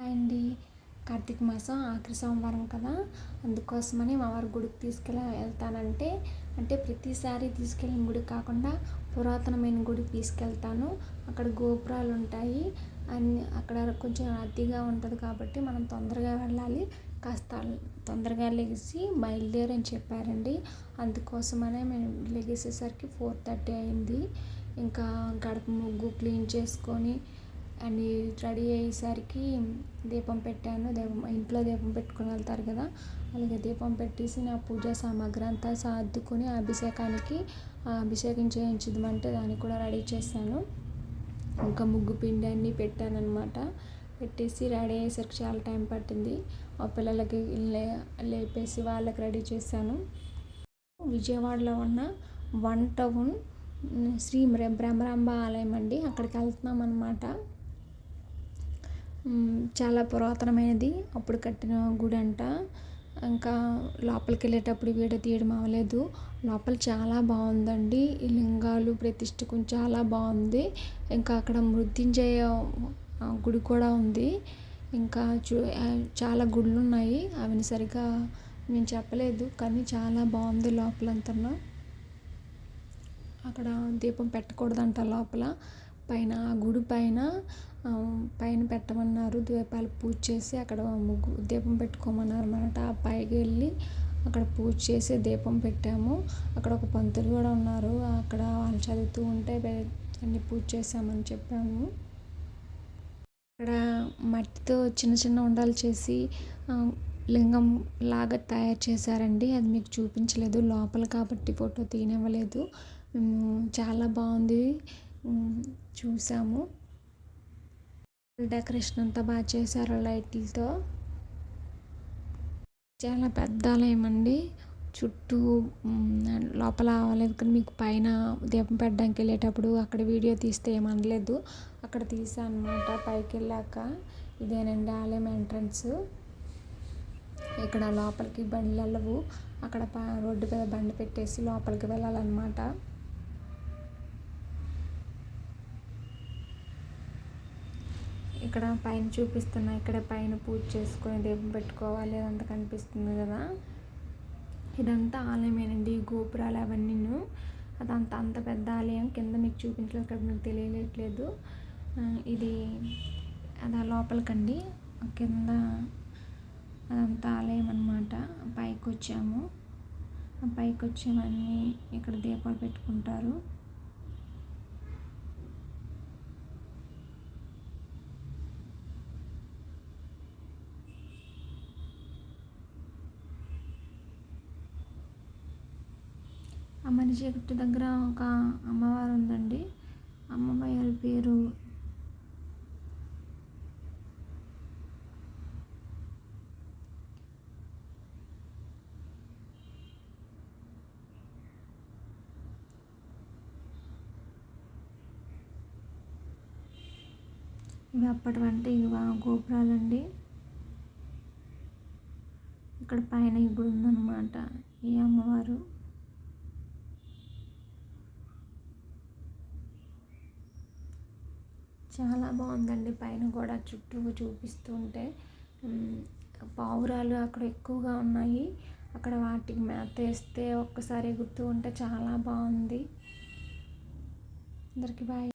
అండి. కార్తీక మాసం ఆఖరి సోమవారం కదా. అందుకోసమని మా వారి గుడికి తీసుకెళ్ళ వెళ్తానంటే అంటే ప్రతిసారి తీసుకెళ్ళిన గుడి కాకుండా పురాతనమైన గుడికి తీసుకెళ్తాను. అక్కడ గోపురాలు ఉంటాయి. అన్ని అక్కడ కొంచెం అతిగా ఉంటుంది కాబట్టి మనం తొందరగా వెళ్ళాలి. కాస్త తొందరగా లెగిసి బయలుదేరని అని చెప్పారండి. అందుకోసమనే మేము లెగిసేసరికి ఫోర్ థర్టీ అయింది. ఇంకా గడప ముగ్గు క్లీన్ చేసుకొని అండ్ రెడీ అయ్యేసరికి దీపం పెట్టాను. దీపం ఇంట్లో దీపం పెట్టుకుని వెళ్తారు కదా అలాగే దీపం పెట్టేసి నా పూజా సామాగ్రి అంతా సర్దుకొని అభిషేకానికి అభిషేకం చేయించుదామంటే దానికి కూడా రెడీ చేశాను. ఇంకా ముగ్గు పిండి అన్నీ పెట్టాను అనమాట పెట్టేసి రెడీ అయ్యేసరికి చాలా టైం పట్టింది. ఆ పిల్లలకి లే లేపేసి వాళ్ళకి రెడీ చేశాను. విజయవాడలో ఉన్న వన్ టౌన్ శ్రీ భ్రమరాంబ ఆలయం అండి. అక్కడికి వెళ్తున్నాం అనమాట చాలా పురాతనమైనది. అప్పుడు కట్టిన గుడి అంట ఇంకా లోపలికి వెళ్ళేటప్పుడు వీడియో తీయడం అవ్వలేదు. లోపల చాలా బాగుందండి. ఈ లింగాలు ప్రతిష్ఠకం చాలా బాగుంది. ఇంకా అక్కడ మృత్యుంజయ గుడి కూడా ఉంది. ఇంకా చూ చాలా గుళ్ళు ఉన్నాయి అవి సరిగ్గా నేను చెప్పలేదు కానీ చాలా బాగుంది లోపలంతా అక్కడ దీపం పెట్టకూడదంట లోపల. పైన ఆ గుడి పైన పైన పెట్టమన్నారు దీపాలు పూజ చేసి అక్కడ ముగ్గు దీపం పెట్టుకోమన్నారు అన్నమాట ఆ పైకి వెళ్ళి అక్కడ పూజ చేసి దీపం పెట్టాము. అక్కడ ఒక పంతులు కూడా ఉన్నారు. అక్కడ వాళ్ళు చదువుతూ ఉంటే అన్ని పూజ చేసామని చెప్పాము. అక్కడ మట్టితో చిన్న చిన్న ఉండాలు చేసి లింగం లాగా తయారు చేశారండి. అది మీకు చూపించలేదు. లోపల కాబట్టి ఫోటో తీయనివ్వలేదు. చాలా బాగుంది. చూసాము. డెకరేషన్ అంతా బాగా చేశారు లైట్లతో. చాలా పెద్ద ఆలయం అండి. చుట్టూ లోపల అవ్వలేదు కానీ మీకు పైన దీపం పెట్టడానికి వెళ్ళేటప్పుడు అక్కడ వీడియో తీస్తే ఏమనలేదు అక్కడ తీసాను అనమాట పైకి వెళ్ళాక ఇదేనండి ఆలయం ఎంట్రన్స్. ఇక్కడ లోపలికి బండ్లు వెళ్ళవు. అక్కడ రోడ్డు మీద బండి పెట్టేసి లోపలికి వెళ్ళాలన్నమాట. ఇక్కడ పైన చూపిస్తున్నా ఇక్కడ పైన పూజ చేసుకొని దీపం పెట్టుకోవాలి అదంతా కనిపిస్తుంది కదా. ఇదంతా ఆలయమేనండి గోపురాలు అవన్నీ అదంతా అంత పెద్ద ఆలయం కింద మీకు చూపించలేదు ఇక్కడ మీకు తెలియట్లేదు. ఇది అది లోపలికండి. కింద అదంతా ఆలయం అనమాట పైకి వచ్చాము పైకి వచ్చేవన్నీ ఇక్కడ దీపాలు పెట్టుకుంటారు. ఆ మనిషి దగ్గర ఒక అమ్మవారు ఉందండి. అమ్మవారి పేరు ఇవి అప్పటివంటి ఇవి గోపురాలండి. ఇక్కడ పైన ఈ గుడి ఉందన్నమాట. ఈ అమ్మవారు చాలా బాగుందండి. పైన కూడా చుట్టూ చూపిస్తుంటే. పావురాలు అక్కడ ఎక్కువగా ఉన్నాయి. అక్కడ వాటికి మేత వేస్తే ఒక్కసారి గుర్తు ఉంటే చాలా బాగుంది. అందరికీ బాయ్.